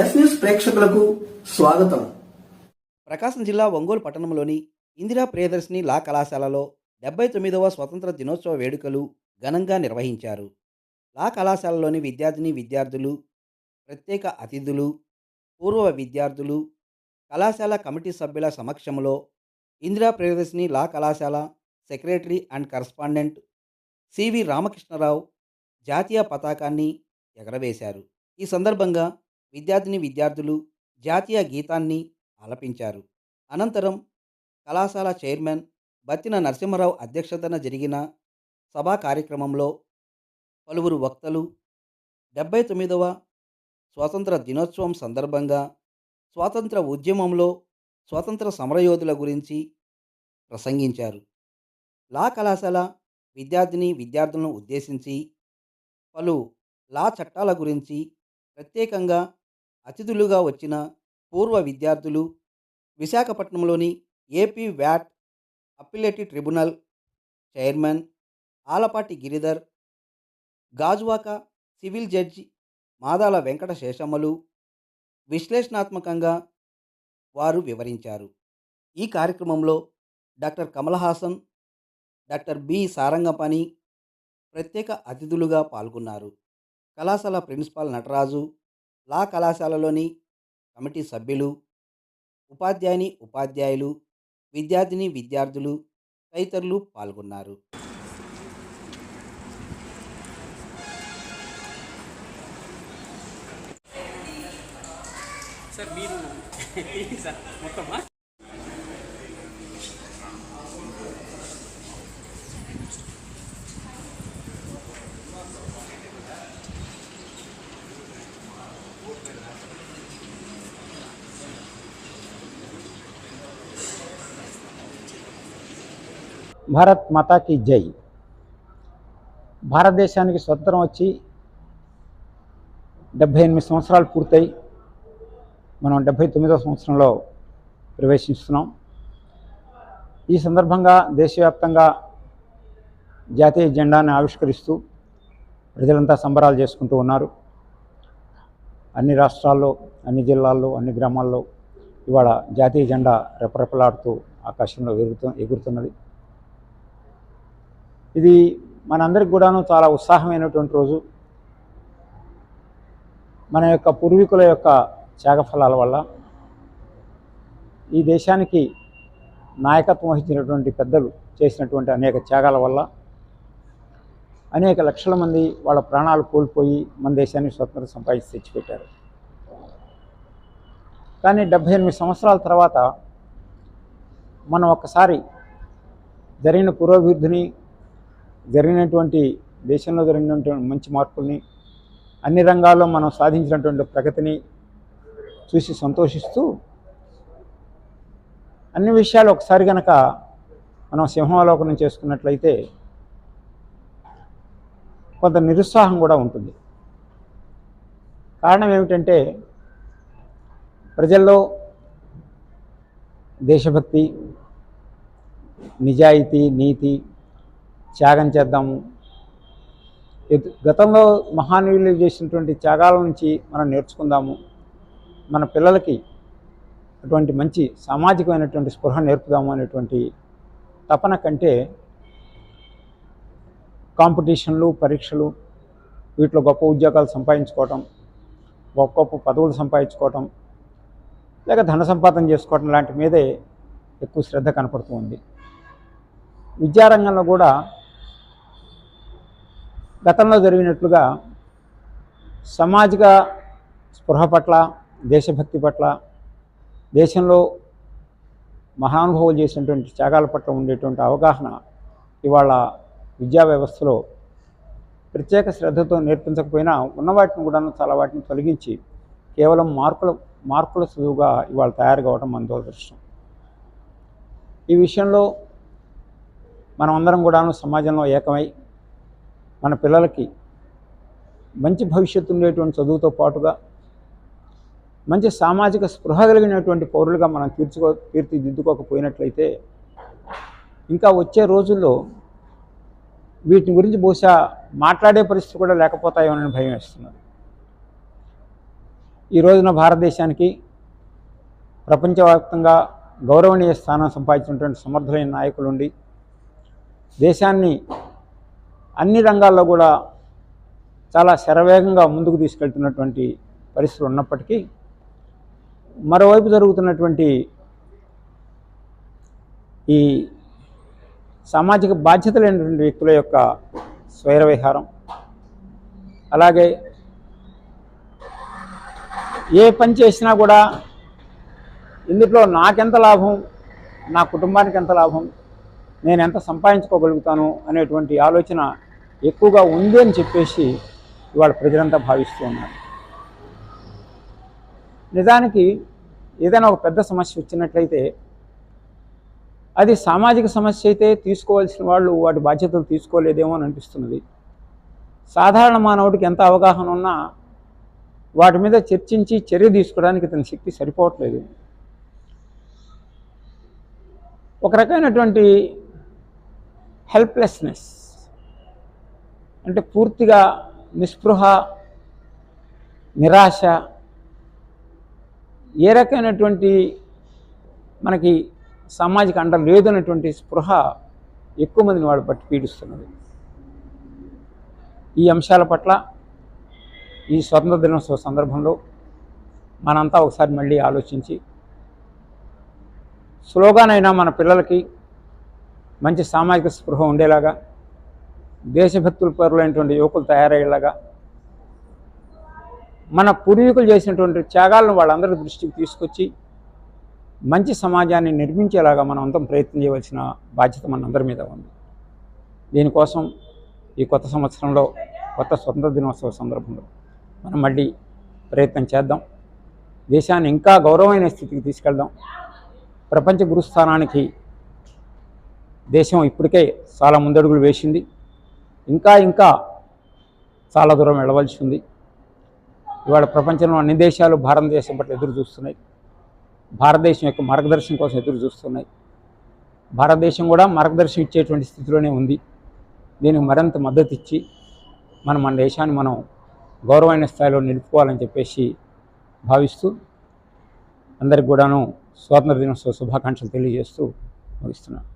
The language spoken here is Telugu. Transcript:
ఎస్ న్యూస్ ప్రేక్షకులకు స్వాగతం. ప్రకాశం జిల్లా ఒంగోలు పట్టణంలోని ఇందిరా ప్రియదర్శిని లా కళాశాలలో డెబ్బై తొమ్మిదవ స్వతంత్ర దినోత్సవ వేడుకలు ఘనంగా నిర్వహించారు. లా కళాశాలలోని విద్యార్థిని విద్యార్థులు ప్రత్యేక అతిథులు పూర్వ విద్యార్థులు కళాశాల కమిటీ సభ్యుల సమక్షంలో ఇందిరా ప్రియదర్శిని లా కళాశాల secretary and correspondent CV Ramakrishna Rao జాతీయ పతాకాన్ని ఎగరవేశారు. ఈ సందర్భంగా విద్యార్థిని విద్యార్థులు జాతీయ గీతాన్ని ఆలపించారు. అనంతరం కళాశాల చైర్మన్ బత్తిన నరసింహారావు అధ్యక్షతన జరిగిన సభా కార్యక్రమంలో పలువురు వక్తలు డెబ్బై తొమ్మిదవ స్వాతంత్ర దినోత్సవం సందర్భంగా స్వాతంత్ర ఉద్యమంలో స్వాతంత్ర సమరయోధుల గురించి ప్రసంగించారు. లా కళాశాల విద్యార్థిని విద్యార్థులను ఉద్దేశించి పలు లా చట్టాల గురించి ప్రత్యేకంగా అతిథులుగా వచ్చిన పూర్వ విద్యార్థులు విశాఖపట్నంలోని AP VAT appellate tribunal chairman Alapati Giridhar Gajuwaka civil judge Madala Venkata శేషమ్మలు విశ్లేషణాత్మకంగా వారు వివరించారు. ఈ కార్యక్రమంలో doctor Kamal Haasan doctor B Sarangapani ప్రత్యేక అతిథులుగా పాల్గొన్నారు. కళాశాల ప్రిన్సిపాల్ నటరాజు లా కళాశాలలోని కమిటీ సభ్యులు ఉపాధ్యాయుని ఉపాధ్యాయులు విద్యార్థిని విద్యార్థులు తదితరులు పాల్గొన్నారు. సార్ మీరు సార్ మొత్తమా? భారత్ మాతాకి జై. భారతదేశానికి స్వతంత్రం వచ్చి డెబ్భై ఎనిమిది సంవత్సరాలు పూర్తయి మనం డెబ్భై తొమ్మిదవ సంవత్సరంలో ప్రవేశిస్తున్నాం. ఈ సందర్భంగా దేశవ్యాప్తంగా జాతీయ జెండాను ఆవిష్కరిస్తూ ప్రజలంతా సంబరాలు చేసుకుంటూ ఉన్నారు. అన్ని రాష్ట్రాల్లో అన్ని జిల్లాల్లో అన్ని గ్రామాల్లో ఇవాళ జాతీయ జెండా రెపరెపలాడుతూ ఆకాశంలో ఎగురుతూ ఎగురుతున్నది. ఇది మనందరికి కూడాను చాలా ఉత్సాహమైనటువంటి రోజు. మన యొక్క పూర్వీకుల యొక్క త్యాగఫలాల వల్ల ఈ దేశానికి నాయకత్వం వహించినటువంటి పెద్దలు చేసినటువంటి అనేక త్యాగాల వల్ల అనేక లక్షల మంది వాళ్ళ ప్రాణాలు కోల్పోయి మన దేశాన్ని స్వతంత్రం సంపాదించి తెచ్చిపెట్టారు. కానీ డెబ్భై ఎనిమిది సంవత్సరాల తర్వాత మనం ఒక్కసారి జరిగిన పురోభివృద్ధిని జరిగినటువంటి దేశంలో జరిగినటువంటి మంచి మార్పుల్ని అన్ని రంగాల్లో మనం సాధించినటువంటి ప్రగతిని చూసి సంతోషిస్తూ అన్ని విషయాలు ఒకసారి కనుక మనం సింహావలోకనం చేసుకున్నట్లయితే కొంత నిరుత్సాహం కూడా ఉంటుంది. కారణం ఏమిటంటే ప్రజల్లో దేశభక్తి నిజాయితీ నీతి త్యాగం చేద్దాము గతంలో మహానీయులు చేసినటువంటి త్యాగాల నుంచి మనం నేర్చుకుందాము. మన పిల్లలకి అటువంటి మంచి సామాజికమైనటువంటి స్పృహ నేర్పుదాము అనేటువంటి తపన కంటే కాంపిటీషన్లు పరీక్షలు వీటిలో గొప్ప ఉద్యోగాలు సంపాదించుకోవటం గొప్ప గొప్ప పదవులు సంపాదించుకోవటం లేక ధన సంపాదన చేసుకోవటం లాంటి మీదే ఎక్కువ శ్రద్ధ కనపడుతూ ఉంది. విద్యారంగంలో కూడా గతంలో జరిగినట్లుగా సామాజిక స్పృహ పట్ల దేశభక్తి పట్ల దేశంలో మహానుభావులు చేసినటువంటి త్యాగాల పట్ల ఉండేటువంటి అవగాహన ఇవాళ విద్యా వ్యవస్థలో ప్రత్యేక శ్రద్ధతో నేర్పించకపోయినా ఉన్న వాటిని కూడా చాలా వాటిని తొలగించి కేవలం మార్కుల మార్కుల సులువుగా ఇవాళ తయారు కావడం మన దురదృష్టం. ఈ విషయంలో మనమందరం కూడాను సమాజంలో ఏకమై మన పిల్లలకి మంచి భవిష్యత్తు ఉండేటువంటి చదువుతో పాటుగా మంచి సామాజిక స్పృహ కలిగినటువంటి పౌరులుగా మనం తీర్చుకో తీర్చిదిద్దుకోకపోయినట్లయితే ఇంకా వచ్చే రోజుల్లో వీటి గురించి బహుశా మాట్లాడే పరిస్థితి కూడా లేకపోతాయోనని భయం వేస్తున్నారు. ఈ రోజున భారతదేశానికి ప్రపంచవ్యాప్తంగా గౌరవనీయ స్థానం సంపాదించినటువంటి సమర్థులైన నాయకులుండి దేశాన్ని అన్ని రంగాల్లో కూడా చాలా శరవేగంగా ముందుకు తీసుకెళ్తున్నటువంటి పరిస్థితులు ఉన్నప్పటికీ మరోవైపు జరుగుతున్నటువంటి ఈ సామాజిక బాధ్యత లేనటువంటి వ్యక్తుల యొక్క స్వైర విహారం అలాగే ఏ పని చేసినా కూడా ఇందులో నాకెంత లాభం నా కుటుంబానికి ఎంత లాభం నేను ఎంత సంపాదించుకోగలుగుతాను అనేటువంటి ఆలోచన ఎక్కువగా ఉంది అని చెప్పేసి ఇవాళ ప్రజలంతా భావిస్తూ ఉన్నారు. నిజానికి ఏదైనా ఒక పెద్ద సమస్య వచ్చినట్లయితే అది సామాజిక సమస్య అయితే తీసుకోవాల్సిన వాళ్ళు వాటి బాధ్యతలు తీసుకోలేదేమో అని అనిపిస్తున్నది. సాధారణ మానవుడికి ఎంత అవగాహన ఉన్నా వాటి మీద చర్చించి చర్య తీసుకోవడానికి తన శక్తి సరిపోవట్లేదు. ఒక రకమైనటువంటి హెల్ప్లెస్నెస్ అంటే పూర్తిగా నిస్పృహ నిరాశ ఏ రకమైనటువంటి మనకి సామాజిక అండ లేదన్నటువంటి స్పృహ ఎక్కువ మందిని వాడు పట్టి పీడిస్తున్నది. ఈ అంశాల పట్ల ఈ స్వతంత్ర దినోత్సవ సందర్భంలో మనంతా ఒకసారి మళ్ళీ ఆలోచించి స్లోగానైనా మన పిల్లలకి మంచి సామాజిక స్పృహ ఉండేలాగా దేశభక్తుల పరులైనటువంటి యువకులు తయారయ్యేలాగా మన పూర్వీకులు చేసినటువంటి త్యాగాలను వాళ్ళందరి దృష్టికి తీసుకొచ్చి మంచి సమాజాన్ని నిర్మించేలాగా మనం అంతం ప్రయత్నం చేయవలసిన బాధ్యత మనందరి మీద ఉంది. దీనికోసం ఈ కొత్త సంవత్సరంలో కొత్త స్వతంత్ర దినోత్సవ సందర్భంలో మనం మళ్ళీ ప్రయత్నం చేద్దాం. దేశాన్ని ఇంకా గౌరవమైన స్థితికి తీసుకెళ్దాం. ప్రపంచ గురుస్థానానికి దేశం ఇప్పటికే చాలా ముందడుగులు వేసింది. ఇంకా ఇంకా చాలా దూరం వెళ్ళవలసి ఉంది. ఇవాళ ప్రపంచంలో అన్ని దేశాలు భారతదేశం పట్ల ఎదురు చూస్తున్నాయి. భారతదేశం యొక్క మార్గదర్శనం కోసం ఎదురు చూస్తున్నాయి. భారతదేశం కూడా మార్గదర్శనం ఇచ్చేటువంటి స్థితిలోనే ఉంది. దీనికి మరింత మద్దతు ఇచ్చి మనం మన దేశాన్ని మనం గౌరవమైన స్థాయిలో నిలుపుకోవాలని చెప్పేసి భావిస్తూ అందరికి కూడాను స్వాతంత్ర దినోత్సవ శుభాకాంక్షలు తెలియజేస్తూ ముగిస్తున్నాను.